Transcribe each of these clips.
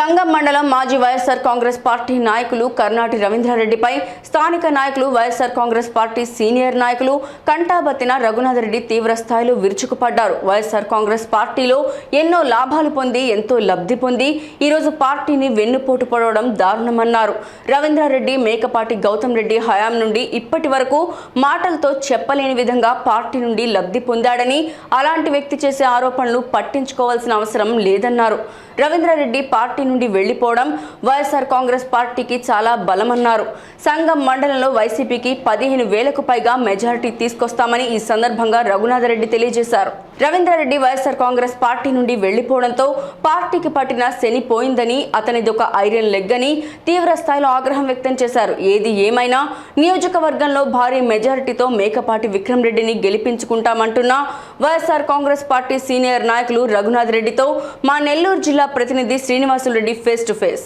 సంగం మండలం మాజీ వైఎస్ఆర్ కాంగ్రెస్ పార్టీ నాయకులు కర్నాటి రవీంద్రారెడ్డిపై స్థానిక నాయకులు వైఎస్ఆర్ కాంగ్రెస్ పార్టీ సీనియర్ నాయకులు కంటాబత్తిన రఘునాథరెడ్డి తీవ్ర స్థాయిలో విరుచుకుపడ్డారు. వైఎస్ఆర్ కాంగ్రెస్ పార్టీలో ఎన్నో లాభాలు పొంది ఎంతో లబ్ధి పొంది ఈరోజు పార్టీని వెన్నుపోటు పడవడం దారుణమన్నారు. రవీంద్రారెడ్డి మేకపాటి గౌతమ్ రెడ్డి హయాం నుండి ఇప్పటి వరకు మాటలతో చెప్పలేని విధంగా పార్టీ నుండి లబ్ధి పొందాడని అలాంటి వ్యక్తి చేసే ఆరోపణలు పట్టించుకోవాల్సిన అవసరం లేదన్నారు. రవీంద్రారెడ్డి పార్టీ నుండి వెళ్ళిపోవడం వైఎస్ఆర్ కాంగ్రెస్ పార్టీకి చాలా బలమన్నారు. సంఘం మండలంలో వైసీపీకి పదిహేను వేలకు పైగా మెజారిటీ తీసుకొస్తామని ఈ సందర్భంగా రఘునాథరెడ్డి తెలియజేశారు. రవీంద్రారెడ్డి వైఎస్ఆర్ కాంగ్రెస్ పార్టీ నుండి వెళ్ళిపోవడంతో పార్టీకి పట్టిన శని పోయిందని అతనిది ఒక ఐరన్ లెగ్ అని తీవ్ర స్థాయిలో ఆగ్రహం వ్యక్తం చేశారు. ఏది ఏమైనా నియోజకవర్గంలో భారీ మెజారిటీతో మేకపాటి విక్రమ్ రెడ్డిని గెలిపించుకుంటామంటున్నా వైఎస్ఆర్ కాంగ్రెస్ పార్టీ సీనియర్ నాయకులు రఘునాథ్ రెడ్డితో మా నెల్లూరు జిల్లా ప్రతినిధి Srinivasulu Reddy face to face.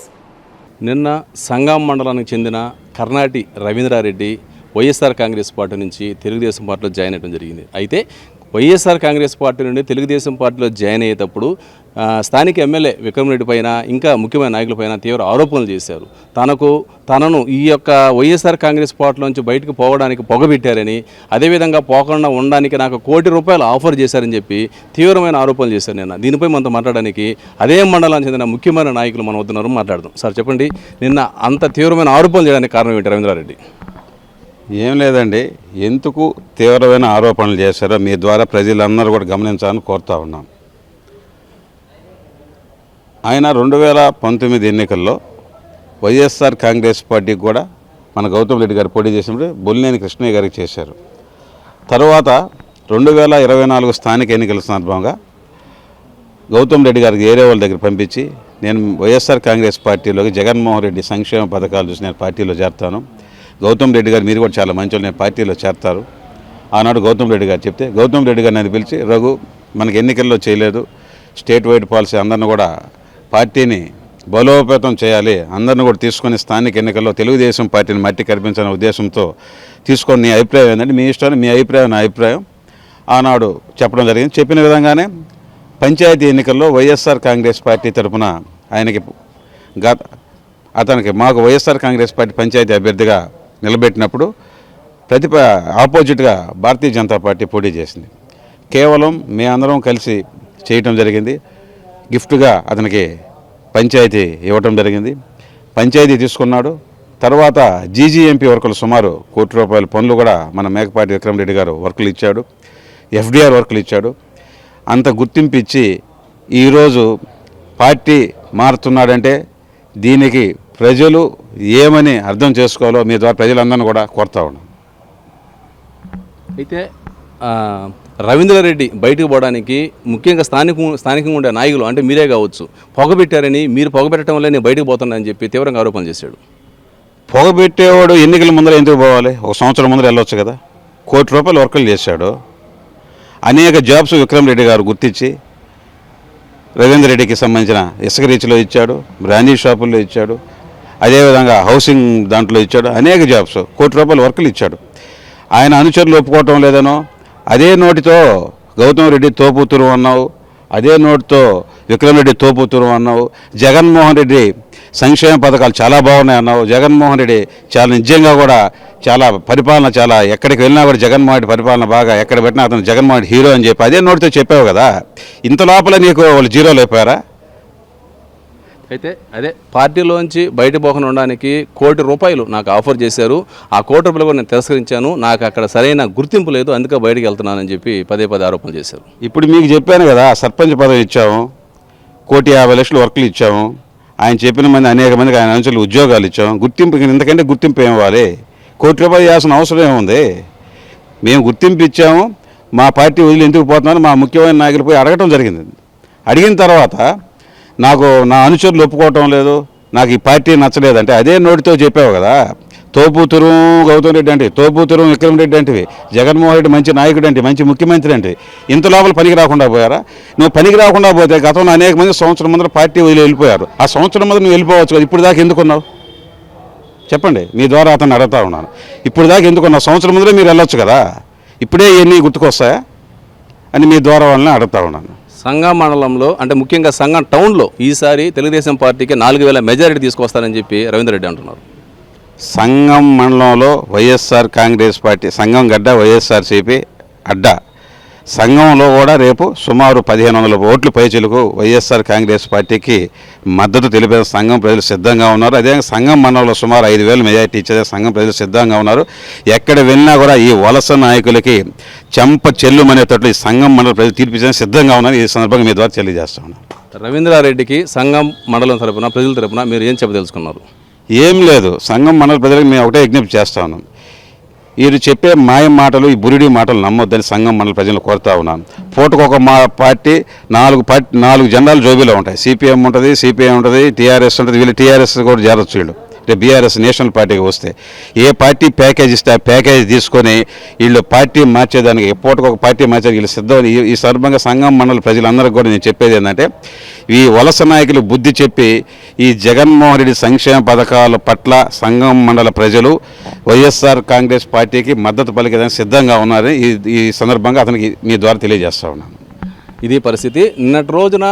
నిన్న సంగం మండలానికి చెందిన కర్ణాటి రవీంద్రారెడ్డి వైఎస్ఆర్ కాంగ్రెస్ పార్టీ నుంచి తెలుగుదేశం పార్టీలో జాయిన్ అవ్వడం జరిగింది. అయితే వైఎస్ఆర్ కాంగ్రెస్ పార్టీ నుండి తెలుగుదేశం పార్టీలో జాయిన్ అయ్యేటప్పుడు స్థానిక ఎమ్మెల్యే విక్రమ్ రెడ్డి పైన ఇంకా ముఖ్యమైన నాయకులపైన తీవ్ర ఆరోపణలు చేశారు. తనకు తనను ఈ యొక్క వైఎస్ఆర్ కాంగ్రెస్ పార్టీలోంచి బయటకు పోవడానికి పొగబెట్టారని అదేవిధంగా పోకుండా ఉండడానికి నాకు కోటి రూపాయలు ఆఫర్ చేశారని చెప్పి తీవ్రమైన ఆరోపణలు చేశారు నిన్న. దీనిపై మనతో మాట్లాడడానికి అదే మండలానికి చెందిన ముఖ్యమైన నాయకులు మన వద్దన్నారు మాట్లాడదాం. సార్ చెప్పండి. నిన్న అంత తీవ్రమైన ఆరోపణలు చేయడానికి కారణం ఏంటి రవీంద్రారెడ్డి? ఏం లేదండి. ఎందుకు తీవ్రమైన ఆరోపణలు చేశారో మీ ద్వారా ప్రజలందరూ కూడా గమనించాలని కోరుతా ఉన్నాం. ఆయన రెండు వేల పంతొమ్మిది ఎన్నికల్లో వైఎస్ఆర్ కాంగ్రెస్ పార్టీకి కూడా మన గౌతమ్ రెడ్డి గారు పోటీ చేసినప్పుడు బొల్లినేని కృష్ణయ్య గారికి చేశారు. తర్వాత రెండు వేల ఇరవై నాలుగు స్థానిక ఎన్నికల సందర్భంగా గౌతమ్ రెడ్డి గారికి ఏరే వాళ్ళ దగ్గర పంపించి నేను వైఎస్ఆర్ కాంగ్రెస్ పార్టీలోకి జగన్మోహన్ రెడ్డి సంక్షేమ పథకాలు చూసి నేను పార్టీలో చేరుతాను గౌతమ్ రెడ్డి గారు మీరు కూడా చాలా మంచి నేను పార్టీలో చేరతారు. ఆనాడు గౌతమ్ రెడ్డి గారు చెప్తే గౌతమ్ రెడ్డి గారిని అది పిలిచి రఘు మనకి ఎన్నికల్లో చేయలేదు. స్టేట్ వైడ్ పాలసీ అందరిని కూడా పార్టీని బలోపేతం చేయాలి. అందరిని కూడా తీసుకొని స్థానిక ఎన్నికల్లో తెలుగుదేశం పార్టీని మట్టి కనిపించాలనే ఉద్దేశంతో తీసుకొని నీ అభిప్రాయం ఏంటంటే మీ ఇష్టాన్ని మీ అభిప్రాయం నా అభిప్రాయం. ఆనాడు చెప్పడం జరిగింది. చెప్పిన విధంగానే పంచాయతీ ఎన్నికల్లో వైఎస్ఆర్ కాంగ్రెస్ పార్టీ తరఫున ఆయనకి గత అతనికి మాకు వైఎస్ఆర్ కాంగ్రెస్ పార్టీ పంచాయతీ అభ్యర్థిగా నిలబెట్టినప్పుడు ప్రతిప ఆపోజిట్గా భారతీయ జనతా పార్టీ పోటీ చేసింది. కేవలం మీ అందరం కలిసి చేయటం జరిగింది. గిఫ్ట్గా అతనికి పంచాయతీ ఇవ్వటం జరిగింది. పంచాయతీ తీసుకున్నాడు. తర్వాత జీజీఎంపీ వర్కులు సుమారు కోటి రూపాయల పనులు కూడా మన మేకపాటి విక్రమరెడ్డి గారు వర్కులు ఇచ్చాడు. ఎఫ్డీఆర్ వర్కులు ఇచ్చాడు. అంత గుర్తింపు ఇచ్చి ఈరోజు పార్టీ మారుతున్నాడంటే దీనికి ప్రజలు ఏమని అర్థం చేసుకోవాలో మీ ద్వారా ప్రజలందరినీ కూడా కోరుతా ఉన్నాను అయితే రవీంద్రారెడ్డి బయటకు పోవడానికి ముఖ్యంగా స్థానిక స్థానికంగా ఉండే నాయకులు అంటే మీరే కావచ్చు పొగబెట్టారని మీరు పొగబెట్టడం వల్ల నేను బయటకు పోతున్నానని చెప్పి తీవ్రంగా ఆరోపణలు చేశాడు. పొగబెట్టేవాడు ఎన్నికల ముందర ఎందుకు పోవాలి? ఒక సంవత్సరం ముందర వెళ్ళొచ్చు కదా. కోటి రూపాయలు వర్కులు చేశాడు. అనేక జాబ్స్ విక్రమ్ రెడ్డి గారు గుర్తించి రవీంద్ర రెడ్డికి సంబంధించిన ఇసుక రీచ్లో ఇచ్చాడు బ్రాండీ షాపుల్లో ఇచ్చాడు అదేవిధంగా హౌసింగ్ దాంట్లో ఇచ్చాడు అనేక జాబ్స్ కోటి రూపాయల వర్కులు ఇచ్చాడు. ఆయన అనుచరులు ఒప్పుకోవటం లేదనో అదే నోటితో గౌతమ్ రెడ్డి తోపుతురు అన్నావు అదే నోటితో విక్రమ్ రెడ్డి తోపుతురు అన్నావు జగన్మోహన్ రెడ్డి సంక్షేమ పథకాలు చాలా బాగున్నాయి అన్నావు జగన్మోహన్ రెడ్డి చాలా నిజంగా కూడా చాలా పరిపాలన చాలా ఎక్కడికి వెళ్ళినా కూడా జగన్మోహన్ రెడ్డి పరిపాలన బాగా ఎక్కడ పెట్టినా అతను జగన్మోహన్ రెడ్డి హీరో అని చెప్పి అదే నోటితో చెప్పావు కదా. ఇంత లోపల నీకు వాళ్ళు జీరోలు అయిపోయారా? అయితే అదే పార్టీలోంచి బయట పోకుండా ఉండడానికి కోటి రూపాయలు నాకు ఆఫర్ చేశారు. ఆ కోటి రూపాయలు కూడా నేను తిరస్కరించాను. నాకు అక్కడ సరైన గుర్తింపు లేదు. అందుకే బయటకు వెళ్తున్నానని చెప్పి పదే పదే ఆరోపణలు చేశారు. ఇప్పుడు మీకు చెప్పాను కదా సర్పంచ్ పదవి ఇచ్చాము. కోటి యాభై లక్షలు వర్కులు ఇచ్చాము. ఆయన చెప్పిన మంది అనేక మందికి ఆయన అంచులు ఉద్యోగాలు ఇచ్చాము. గుర్తింపు ఎందుకంటే గుర్తింపు ఏం ఇవ్వాలి? కోటి రూపాయలు చేయాల్సిన అవసరం ఏముంది? మేము గుర్తింపు ఇచ్చాము. మా పార్టీ వదిలి ఎందుకు పోతున్నారని మా ముఖ్యమైన నాయకులు పోయి అడగటం జరిగింది. అడిగిన తర్వాత నాకు నా అనుచరులు ఒప్పుకోవటం లేదు నాకు ఈ పార్టీ నచ్చలేదు అంటే అదే నోటితో చెప్పావు కదా. తోపుతురు గౌతమ్ రెడ్డి అంటే తోపుతురు విక్రమ్ రెడ్డి అంటే జగన్మోహన్ రెడ్డి మంచి నాయకుడు అంటే మంచి ముఖ్యమంత్రి అంటే ఇంత లోపల పనికి రాకుండా పోయారా? నువ్వు పనికి రాకుండా పోతే గతంలో అనేక మంది సంవత్సరం ముందర పార్టీ వదిలి వెళ్ళిపోయారు. ఆ సంవత్సరం ముందర నువ్వు వెళ్ళిపోవచ్చు కదా ఇప్పుడు దాకా ఎందుకున్నావు చెప్పండి మీ ద్వారా అతన్ని అడుగుతా ఉన్నాను. ఇప్పుడు దాకా ఎందుకున్నావు సంవత్సరం ముందరే మీరు వెళ్ళొచ్చు కదా. ఇప్పుడే ఇవన్నీ గుర్తుకొస్తాయా? అని మీ ద్వారా వాళ్ళని అడుగుతా ఉన్నాను. సంఘం మండలంలో అంటే ముఖ్యంగా సంఘం టౌన్లో ఈసారి తెలుగుదేశం పార్టీకి నాలుగు వేల మెజారిటీ తీసుకొస్తారని చెప్పి రవీందర్ రెడ్డి అంటున్నారు. సంఘం మండలంలో వైఎస్ఆర్ కాంగ్రెస్ పార్టీ సంఘం గడ్డ వైఎస్ఆర్సీపీ అడ్డ. సంఘంలో కూడా రేపు సుమారు పదిహేను వందల ఓట్లు పైచిలకు వైఎస్ఆర్ కాంగ్రెస్ పార్టీకి మద్దతు తెలిపే సంఘం ప్రజలు సిద్ధంగా ఉన్నారు. అదేవిధంగా సంఘం మండలంలో సుమారు ఐదు వేల మెజార్టీ ఇచ్చే సంఘం ప్రజలు సిద్ధంగా ఉన్నారు. ఎక్కడ వెళ్ళినా కూడా ఈ వలస నాయకులకి చెంప చెల్లుమనేటట్లు ఈ సంఘం మండల ప్రజలు తీర్పిచ్చడానికి సిద్ధంగా ఉన్నారు. ఈ సందర్భంగా మీ ద్వారా తెలియజేస్తున్నాను రవీంద్రారెడ్డికి సంఘం మండలం తరపున ప్రజల తరపున మీరు ఏం చెప్పదలుచుకున్నారు? ఏం లేదు. సంఘం మండల ప్రజలకు మేము ఒకటే విజ్ఞప్తి చేస్తా ఉన్నాం. వీరు చెప్పే మాయ మాటలు ఈ బురిడి మాటలు నమ్మొద్దని సంఘం మండల ప్రజలు కోరుతా ఉన్నాను. పూటకొక మా పార్టీ నాలుగు పార్టీ నాలుగు జెండాలు జోబీలో ఉంటాయి. సిపిఎం ఉంటుంది సిపిఐ ఉంటుంది టీఆర్ఎస్ ఉంటుంది వీళ్ళు టీఆర్ఎస్ కూడా చేరొచ్చు వీళ్ళు. రేపు బీఆర్ఎస్ నేషనల్ పార్టీకి వస్తే ఏ పార్టీ ప్యాకేజ్ ఇస్తే ఆ ప్యాకేజ్ తీసుకొని వీళ్ళు పార్టీ మార్చేదానికి ఎప్పటికొక ఒక పార్టీ మార్చేదానికి వీళ్ళు సిద్ధం ఈ- ఈ సందర్భంగా సంఘం మండల ప్రజలందరికీ కూడా నేను చెప్పేది ఏంటంటే ఈ వలస నాయకులు బుద్ధి చెప్పి ఈ జగన్మోహన్ రెడ్డి సంక్షేమ పథకాల పట్ల సంఘం మండల ప్రజలు వైఎస్ఆర్ కాంగ్రెస్ పార్టీకి మద్దతు పలికేదానికి సిద్ధంగా ఉన్నారని ఈ ఈ సందర్భంగా అతనికి మీ ద్వారా తెలియజేస్తా ఉన్నాను. ఇది పరిస్థితి. నిన్నటి రోజున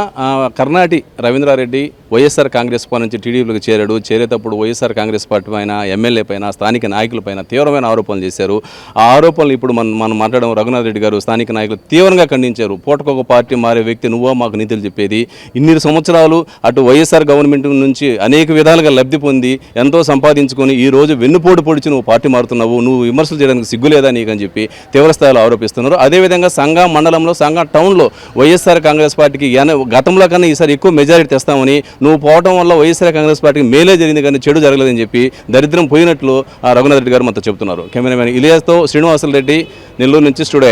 కర్ణాటి రవీంద్రారెడ్డి వైఎస్ఆర్ కాంగ్రెస్ పార్టీ నుంచి టీడీపీలోకి చేరాడు. చేరేటప్పుడు వైఎస్ఆర్ కాంగ్రెస్ పార్టీ పైన ఎమ్మెల్యే పైన స్థానిక నాయకులపైన తీవ్రమైన ఆరోపణలు చేశారు. ఆ ఆరోపణలు ఇప్పుడు మనం మనం మాట్లాడడం రఘునాథ్ రెడ్డి గారు స్థానిక నాయకులు తీవ్రంగా ఖండించారు. పూటకొక పార్టీ మారే వ్యక్తి నువ్వో మాకు నీతులు చెప్పేది. ఇన్ని సంవత్సరాలు అటు వైఎస్ఆర్ గవర్నమెంట్ నుంచి అనేక విధాలుగా లబ్ధి పొంది ఎంతో సంపాదించుకొని ఈ రోజు వెన్నుపోటు పొడిచి నువ్వు పార్టీ మారుతున్నావు. నువ్వు విమర్శలు చేయడానికి సిగ్గులేదా నీకని చెప్పి తీవ్రస్థాయిలో ఆరోపిస్తున్నారు. అదేవిధంగా సంఘం మండలంలో సంఘం టౌన్లో వైఎస్ఆర్ కాంగ్రెస్ పార్టీకి గతంలో కన్నా ఈసారి ఎక్కువ మెజారిటీ తెస్తామని నువ్వు పోవడం వల్ల వైఎస్ఆర్ కాంగ్రెస్ పార్టీకి మేలే జరిగింది కానీ చెడు జరగలేదని చెప్పి దరిద్రం పోయినట్లు ఆ రఘునాథ్ రెడ్డి గారు మనతో చెబుతున్నారు. కెమెరామెన్ ఇలియాస్తో శ్రీనివాసులు రెడ్డి నెల్లూరు నుంచి స్టూడియో